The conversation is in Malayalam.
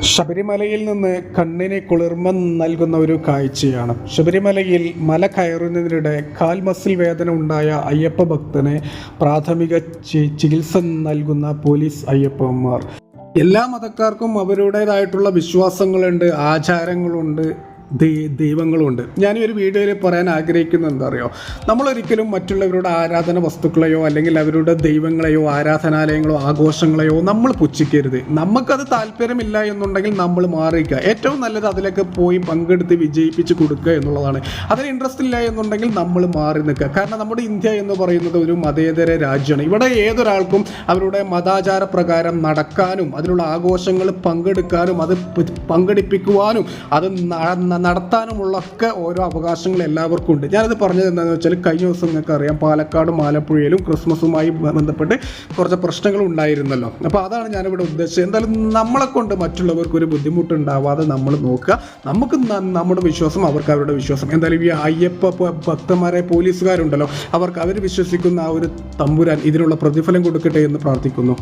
ശബരിമലയിൽ നിന്ന് കണ്ണിന് കുളിർമ നൽകുന്ന ഒരു കാഴ്ചയാണ്. ശബരിമലയിൽ മല കയറുന്നതിനിടെ കാൽ മസിൽ വേദന ഉണ്ടായ അയ്യപ്പ ഭക്തന് പ്രാഥമിക ചികിത്സ നൽകുന്ന പോലീസ് അയ്യപ്പന്മാർ. എല്ലാ മതക്കാർക്കും അവരുടേതായിട്ടുള്ള വിശ്വാസങ്ങളുണ്ട് ആചാരങ്ങളുണ്ട്. ദൈവങ്ങളുമുണ്ട് ഞാൻ ഈ ഒരു വീഡിയോയിൽ പറയാൻ ആഗ്രഹിക്കുന്നത് എന്താ അറിയോ നമ്മളൊരിക്കലും മറ്റുള്ളവരുടെ ആരാധന വസ്തുക്കളെയോ അല്ലെങ്കിൽ അവരുടെ ദൈവങ്ങളെയോ ആരാധനാലയങ്ങളോ ആഘോഷങ്ങളെയോ നമ്മൾ പുച്ഛിക്കരുത്. നമുക്കത് താല്പര്യമില്ല എന്നുണ്ടെങ്കിൽ നമ്മൾ മാറിക്കുക ഏറ്റവും നല്ലത് അതിലൊക്കെ പോയി പങ്കെടുത്ത് വിജയിപ്പിച്ച് കൊടുക്കുക എന്നുള്ളതാണ്. അതിന് ഇൻട്രസ്റ്റ് ഇല്ല എന്നുണ്ടെങ്കിൽ നമ്മൾ മാറി നിൽക്കുക. കാരണം നമ്മുടെ ഇന്ത്യ എന്ന് പറയുന്നത് ഒരു മതേതര രാജ്യമാണ്. ഇവിടെ ഏതൊരാൾക്കും അവരുടെ മതാചാര പ്രകാരം നടക്കാനും അതിലുള്ള ആഘോഷങ്ങൾ പങ്കെടുക്കാനും അത് പങ്കെടുപ്പിക്കുവാനും അത് നടത്താനുമുള്ള ഒക്കെ ഓരോ അവകാശങ്ങൾ എല്ലാവർക്കും ഉണ്ട്. ഞാനത് പറഞ്ഞത് എന്താണെന്ന് വെച്ചാൽ കഴിഞ്ഞ ദിവസം നിങ്ങൾക്ക് അറിയാം പാലക്കാടും ആലപ്പുഴയിലും ക്രിസ്മസുമായി ബന്ധപ്പെട്ട് കുറച്ച് പ്രശ്നങ്ങൾ ഉണ്ടായിരുന്നല്ലോ. അപ്പോൾ അതാണ് ഞാനിവിടെ ഉദ്ദേശിച്ചത്. എന്തായാലും നമ്മളെ കൊണ്ട് മറ്റുള്ളവർക്ക് ഒരു ബുദ്ധിമുട്ടുണ്ടാവാതെ നമ്മൾ നോക്കുക. നമുക്ക് നമ്മുടെ വിശ്വാസം അവർക്ക് അവരുടെ വിശ്വാസം. എന്തായാലും ഈ അയ്യപ്പ ഭക്തന്മാരെ പോലീസുകാരുണ്ടല്ലോ അവർക്ക് അവർ വിശ്വസിക്കുന്ന ആ ഒരു തമ്പുരാൻ ഇതിനുള്ള പ്രതിഫലം കൊടുക്കട്ടെ എന്ന് പ്രാർത്ഥിക്കുന്നു.